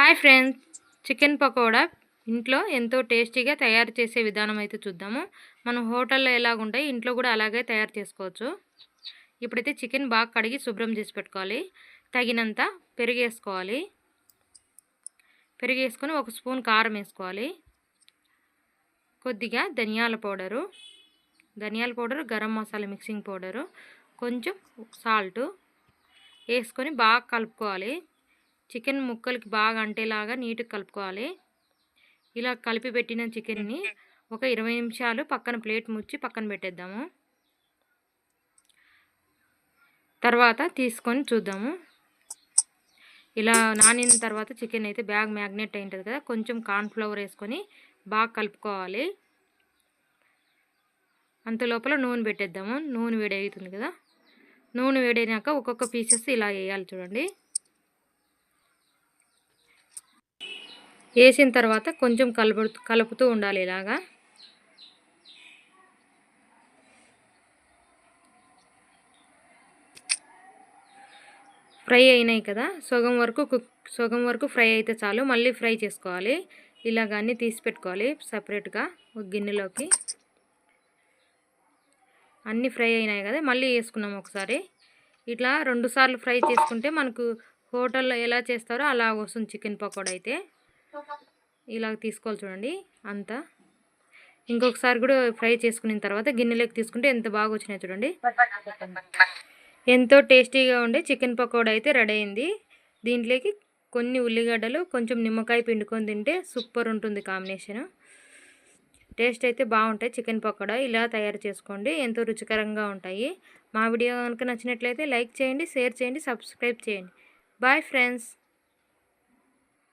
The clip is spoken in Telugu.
Hi friends. చికెన్ పకోడా. ఇంట్లో ఎంతో టేస్టీగా తయారు చేసే విధానం అయితే చూద్దాము. మనం హోటల్లో ఎలాగుంటాయి ఇంట్లో కూడా అలాగే తయారు చేసుకోవచ్చు. ఇప్పుడైతే చికెన్ బాగా కడిగి శుభ్రం చేసి పెట్టుకోవాలి. తగినంత పెరుగు వేసుకోవాలి పెరుగు వేసుకొని ఒక స్పూన్ కారం వేసుకోవాలి. కొద్దిగా ధనియాల పౌడరు. ధనియాల powder garam masala mixing powder కొంచెం సాల్టు వేసుకొని బాగా కలుపుకోవాలి. చికెన్ ముక్కలకి బాగా అంటేలాగా నీట్గా కలుపుకోవాలి. ఇలా కలిపి పెట్టిన చికెన్ని ఒక ఇరవై నిమిషాలు పక్కన ప్లేట్ ముచ్చి పక్కన పెట్టేద్దాము. తర్వాత తీసుకొని చూద్దాము. ఇలా నానిన తర్వాత చికెన్ అయితే బ్యాగ్ మ్యాగ్నెట్ అయి ఉంటుంది కదా కొంచెం కార్న్ఫ్లవర్ వేసుకొని బాగా కలుపుకోవాలి. అంత లోపల నూనె పెట్టేద్దాము. నూనె వేడి అవుతుంది కదా. నూనె వేడైనాక ఒక్కొక్క పీసెస్ ఇలా వేయాలి చూడండి. వేసిన తర్వాత కొంచెం కలుపు కలుపుతూ ఉండాలి ఇలాగా. ఫ్రై అయినాయి కదా సగం వరకు కుక్ సగం వరకు ఫ్రై అయితే చాలు. మళ్ళీ ఫ్రై చేసుకోవాలి. ఇలాగ అన్నీ తీసి పెట్టుకోవాలి సపరేట్గా ఒక గిన్నెలోకి. అన్నీ ఫ్రై అయినాయి కదా మళ్ళీ వేసుకున్నాం ఒకసారి. ఇట్లా రెండుసార్లు ఫ్రై చేసుకుంటే మనకు హోటల్లో ఎలా చేస్తారో అలా వస్తుంది చికెన్ పకోడా అయితే. ఇలా తీసుకోవాలి చూడండి అంతా. ఇంకొకసారి కూడా ఫ్రై చేసుకున్న తర్వాత గిన్నెలోకి తీసుకుంటే ఎంత బాగా వచ్చినాయి చూడండి. ఎంతో టేస్టీగా ఉండే చికెన్ పకోడా అయితే రెడీ అయింది. దీంట్లోకి కొన్ని ఉల్లిగడ్డలు కొంచెం నిమ్మకాయ పిండుకొని తింటే సూపర్ ఉంటుంది కాంబినేషన్. టేస్ట్ అయితే బాగుంటాయి చికెన్ పకోడా. ఇలా తయారు చేసుకోండి ఎంతో రుచికరంగా ఉంటాయి. మా వీడియో కనుక నచ్చినట్లయితే లైక్ చేయండి షేర్ చేయండి సబ్స్క్రైబ్ చేయండి. Bye friends.